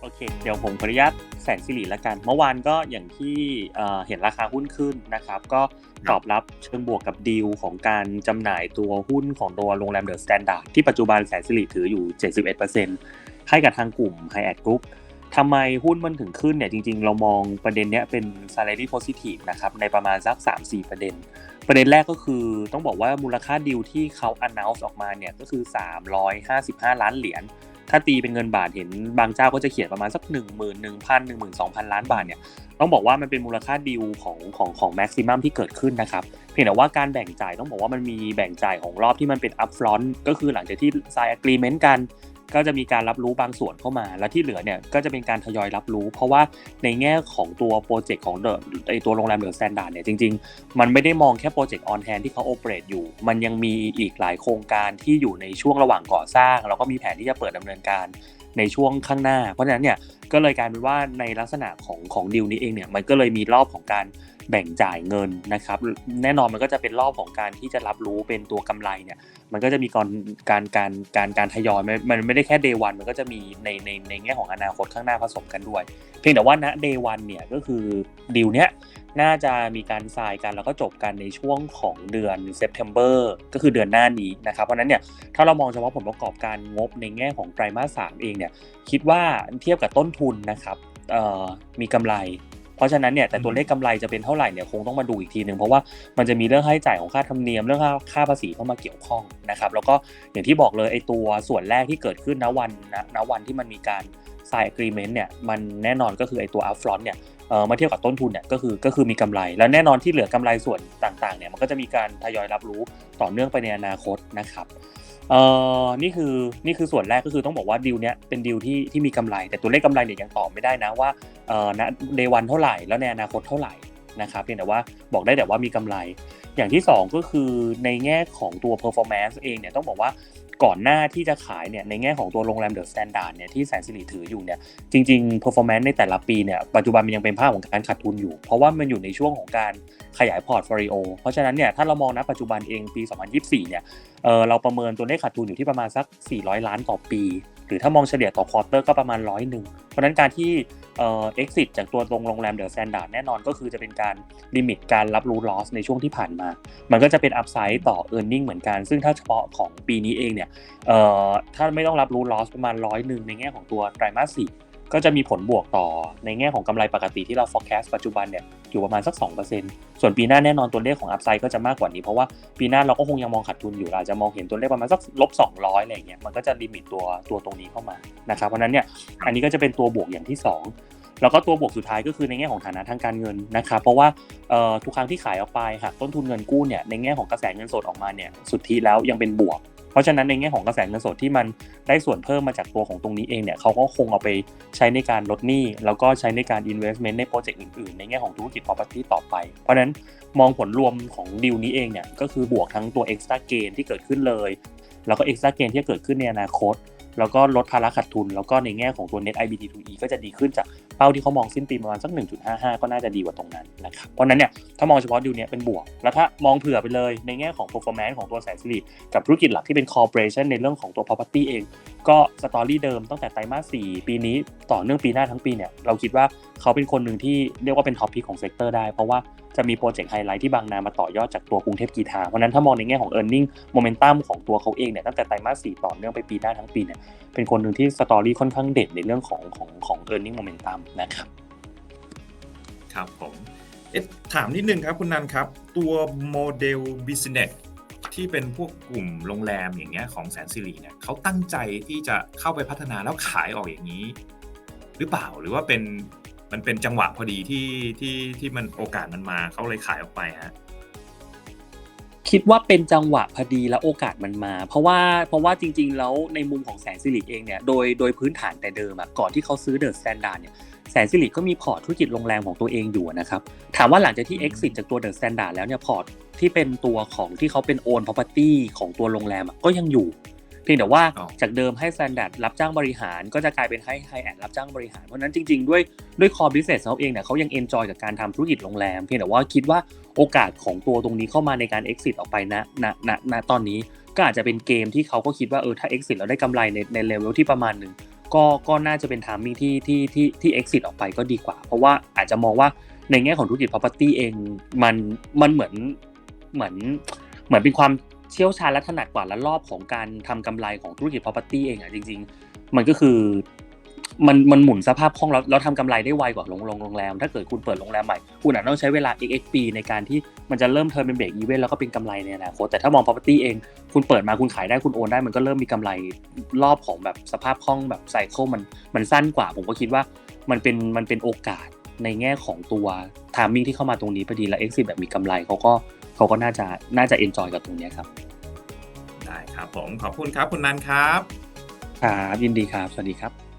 โอเค เดี๋ยวผมขออนุญาตแสนสิริละกัน เมื่อวานก็อย่างที่เห็นราคาหุ้นขึ้นนะครับ ก็ตอบรับเชิงบวกกับดีลของการจำหน่ายตัวหุ้นของตัวโรงแรมเดอะสแตนดาร์ดที่ปัจจุบันแสนสิริถืออยู่ 71%ให้กับทางกลุ่ม High Ad Group ทำไมหุ้นมันถึงขึ้นเนี่ยจริงๆ เรามองประเด็นเนี้ยเป็น salary positive นะครับในประมาณสัก 3-4 ประเด็น ประเด็นแรกก็คือต้องบอกว่ามูลค่าดีลที่เขา announce ออกมาเนี่ยก็คือ 355 ล้านเหรียญ ถ้าตีเป็นเงินบาทเห็นบางเจ้าก็จะเขียนประมาณสัก1 1 0 0 0 1 2 0 0 0 ล้านบาทเนี่ยต้องบอกว่ามันเป็นมูลค่าดีลของของของแม็กซิมัมที่เกิดขึ้นนะครับเพียงแต่ว่าการแบ่งจ่ายต้องบอกว่ามันมีแบ่งจ่ายของรอบที่มันเป็นอัพฟรอนต์ก็คือหลังจากที่ไซน์อะกรีเมนต์กัน ก็จะมีการรับรู้บางส่วนเข้ามา แล้วที่เหลือเนี่ยก็จะเป็นการทยอยรับรู้ เพราะว่าในแง่ของตัวโปรเจกต์ของเดอะไอตัวโรงแรมเดอะสแตนดาร์ดเนี่ยจริง ๆ มันไม่ได้มองแค่โปรเจกต์ออนแฮนที่เขาโอเปเรตอยู่ มันยังมีอีกหลายโครงการที่อยู่ในช่วงระหว่างก่อสร้าง แล้วก็มีแผนที่จะเปิดดำเนินการในช่วงข้างหน้า เพราะฉะนั้นเนี่ยก็เลยกลายเป็นว่าในลักษณะของของดีลนี้เองเนี่ยมันก็เลยมีรอบของการ แบ่งจ่ายเงินนะครับ แน่นอนมันก็จะเป็นรอบของการที่จะรับรู้เป็นตัวกำไรเนี่ย มันก็จะมีการการการการการทยอยมันไม่ได้แค่เดย์วันมันก็จะมีในในในแง่ของอนาคตข้างหน้าผสมกันด้วย เพียงแต่ว่าณเดย์วันเนี่ยก็คือดีลเนี้ยน่าจะมีการทรายกันแล้วก็จบกันในช่วงของเดือนเซปเทมเบอร์ก็คือเดือนหน้านี้นะครับ เพราะนั้นเนี่ยถ้าเรามองเฉพาะผลประกอบการงบในแง่ของไตรมาสสามเองเนี่ยคิดว่าเทียบกับต้นทุนนะครับมีกำไร เพราะฉะนั้นเนี่ยแต่ตัวเลขกำไรจะเป็นเท่าไหร่เนี่ยคงต้องมาดูอีกทีหนึ่งเพราะว่ามันจะมีเรื่องค่าใช้จ่ายของค่าธรรมเนียมเรื่องค่าค่าภาษีเข้ามาเกี่ยวข้องนะครับแล้วก็อย่างที่บอกเลยไอ้ตัวส่วนแรกที่เกิดขึ้นณวันณวันที่มันมีการ sign agreement เนี่ยมันแน่นอนก็คือไอ้ตัว upfront เนี่ยเออมาเทียบกับต้นทุนเนี่ยก็คือก็คือมีกำไร แล้วแน่นอนที่เหลือกำไรส่วนต่างๆเนี่ยมันก็จะมีการทยอยรับรู้ต่อเนื่องไปในอนาคตนะครับ เอ่อนี่คือนี่คือส่วนแรกก็คือต้องบอกว่าดีลเนี้ยเป็นดีลที่ที่มีกำไร แต่ตัวเลขกำไรเนี่ยยังตอบไม่ได้นะว่าเอ่อณเดวันเท่าไหร่แล้วในอนาคตเท่าไหร่ นะครับเพียงแต่ว่าบอกได้แต่ว่ามีกำไร อย่างที่ 2 ก็คือในแง่ของตัว performance เองเนี่ยต้องบอกว่าก่อนหน้าที่จะขายเนี่ยในแง่ของตัวโรงแรมเดอะสแตนดาร์ดเนี่ยที่แสนสิริถืออยู่เนี่ยจริงๆ performance ในแต่ละปีเนี่ยปัจจุบันมันยังเป็นภาพของการขาดทุนอยู่ เพราะว่ามันอยู่ในช่วงของการขยายพอร์ตโฟลิโอเพราะฉะนั้นเนี่ยถ้าเรามองนะปัจจุบันเองปี 2024 เนี่ยเออเราประเมินตัวเลขขาดทุนอยู่ที่ประมาณสัก 400 ล้านต่อปี หรือถ้ามองเฉลี่ยต่อควอเตอร์ก็ประมาณร้อยหนึ่งเพราะนั้นการที่ เอ่อ exit จากตัวตรงโรงแรมเดอะแซนด์ดาร์แน่นอนก็คือจะเป็นการลิมิตการรับรู้ loss ในช่วงที่ผ่านมา มันก็จะเป็น upside ต่อ earning เหมือนกัน ซึ่งถ้าเฉพาะของปีนี้เองเนี่ยเอ่อถ้าไม่ต้องรับรู้ loss ประมาณร้อยหนึ่งในแง่ของตัวไตรมาสสี่ก็จะมีผลบวกต่อในแง่ของกำไรปกติที่เรา forecast ปัจจุบันเนี่ยอยู่ประมาณสัก 2%ส่วนปีหน้าแน่นอนตัวเลขของ upside ก็จะมากกว่านี้ เพราะว่าปีหน้าเราก็คงยังมองขาดทุนอยู่อาจจะมองเห็นตัวเลขประมาณสักลบ200อะไรอย่างเงี้ยมันก็จะลิมิตตัวตัวตรงนี้เข้ามานะครับเพราะนั้นเนี่ยอันนี้ก็จะเป็นตัวบวกอย่างที่ 2 แล้วก็ตัวบวกสุดท้ายก็คือในแง่ของฐานะทางการเงินนะครับเพราะว่าทุกครั้งที่ขายออกไปหากต้นทุนเงินกู้เนี่ยในแง่ของกระแสเงินสดออกมาเนี่ยสุทธิแล้วยังเป็นบวก เพราะฉะนั้นในแง่ของกระแสเงินสดที่มันได้ส่วนเพิ่มมาจากตัวของตรงนี้เองเนี่ยเขาก็คงเอาไปใช้ในการลดหนี้แล้วก็ใช้ในการ investment ในโปรเจกต์อื่นๆ ในแง่ของธุรกิจ property ต่อไป เพราะฉะนั้นมองผลรวมของดีลนี้เองเนี่ยก็คือบวกทั้งตัว extra gain ที่เกิดขึ้นเลย แล้วก็ extra gain ที่เกิดขึ้นในอนาคตแล้วก็ลดภาระขาดทุน แล้วก็ในแง่ของตัว net IBT2E ก็จะดีขึ้นจาก เป้าที่เขามองสิ้นปีประมาณสัก 1.55 ก็น่าจะดีกว่าตรงนั้นนะครับเพราะนั้นเนี่ยถ้ามองเฉพาะดิวเนี้ยเป็นบวก แล้วถ้ามองเผื่อไปเลยในแง่ของ performance ของตัวแสนสิริกับธุรกิจหลักที่เป็น corporation ในเรื่องของตัว property เอง ก็สตอรี่เดิมตั้งแต่ไตรมาส 4 ปีนี้ต่อเนื่องปีหน้าทั้งปีเนี่ยเราคิดว่าเขาเป็นคนหนึ่งที่เรียกว่าเป็นท็อปพิกของเซกเตอร์ได้เพราะว่าจะมีโปรเจกต์ไฮไลท์ที่บางนามาต่อยอดจากตัวกรุงเทพกีทาเพราะนั้นถ้ามองในแง่ของ e a r n i n g momentum ของตัวเขาเองเนี่ยตั้งแต่ไตรมาส 4 ต่อเนื่องไปปีหน้าทั้งปีเนี่ยเป็นคนหนึ่งที่สตอรี่ค่อนข้างเด่นในเรื่องของของของ e a r n i n g momentum นะครับ ครับผมเอ๊ะถามนิดนึงครับคุณนันครับ ตัวโมเดล business ที่เป็นพวกกลุ่มโรงแรมอย่างเงี้ยของแสนสิริเนี่ยเขาตั้งใจที่จะเข้าไปพัฒนาแล้วขายออกอย่างนี้ หรือเปล่าหรือว่าเป็นมันเป็นจังหวะพอดีที่ที่ที่มันโอกาสมันมาเขาเลยขายออกไปฮะ คิดว่าเป็นจังหวะพอดีและโอกาสมันมา เพราะว่าเพราะว่าจริง ๆ แล้วในมุมของแสนสิริเองเนี่ยโดยโดยพื้นฐานแต่เดิมอะก่อนที่เขาซื้อเดอะสแตนดาร์ดเนี่ยแสนสิริก็มีพอร์ตธุรกิจโรงแรมของตัวเองอยู่นะครับถามว่าหลังจากที่ exit จากตัวเดอะสแตนดาร์ดแล้วเนี่ยพอร์ตที่เป็นตัวของที่เขาเป็นโอน property ของตัวโรงแรมก็ยังอยู่ พียงแต่ว่าจากเดิมให้ Standard รับจ้างบริหารก็จะกลายเป็นให้ High End รับจ้างบริหาร เพราะนั้นจริง ๆ ด้วยด้วย core business เขาเองเนี่ยเขายัง enjoy กับการทำธุรกิจโรงแรม เพียงแต่ว่าคิดว่าโอกาสของตัวตรงนี้เข้ามาในการ exit ออกไปนะณณณตอนนี้ก็อาจจะเป็นเกมที่เขาก็คิดว่าเออถ้า exit แล้วได้กำไรในในเลเวลที่ประมาณหนึ่งก็ก็น่าจะเป็นทามมิ่งที่ที่ที่ที่ exit ออกไปก็ดีกว่า เพราะว่าอาจจะมองว่าในแง่ของธุรกิจ property เองมันมันเหมือนเหมือนเหมือนเป็นความ เชี่ยวชาญและถนัดกว่าและรอบของการทำกำไรของธุรกิจ property เองอะจริง ๆ มันก็คือมันมันหมุนสภาพคล่องแล้วแล้วทำกำไรได้ไวกว่าโรงโรงแรม ถ้าเกิดคุณเปิดโรงแรมใหม่ คุณอาจต้องใช้เวลา x p ในการที่มันจะเริ่มเทิร์นเป็นเบรกอีเวนต์แล้วก็เป็นกำไรในอนาคตแต่ถ้ามอง property เอง คุณเปิดมาคุณขายได้คุณโอนได้ มันก็เริ่มมีกำไรรอบของแบบสภาพคล่องแบบไซเคิลมันมันสั้นกว่า ผมก็คิดว่ามันเป็นมันเป็นโอกาสในแง่ของตัวทามมิ่งที่เข้ามาตรงนี้พอดีและ exit แบบมีกำไรเขาก็ เขาก็น่าจะน่าจะ enjoy กับตรงเนี้ยครับ ได้ครับผมขอบคุณครับคุณนันครับ ครับยินดีครับ สวัสดีครับ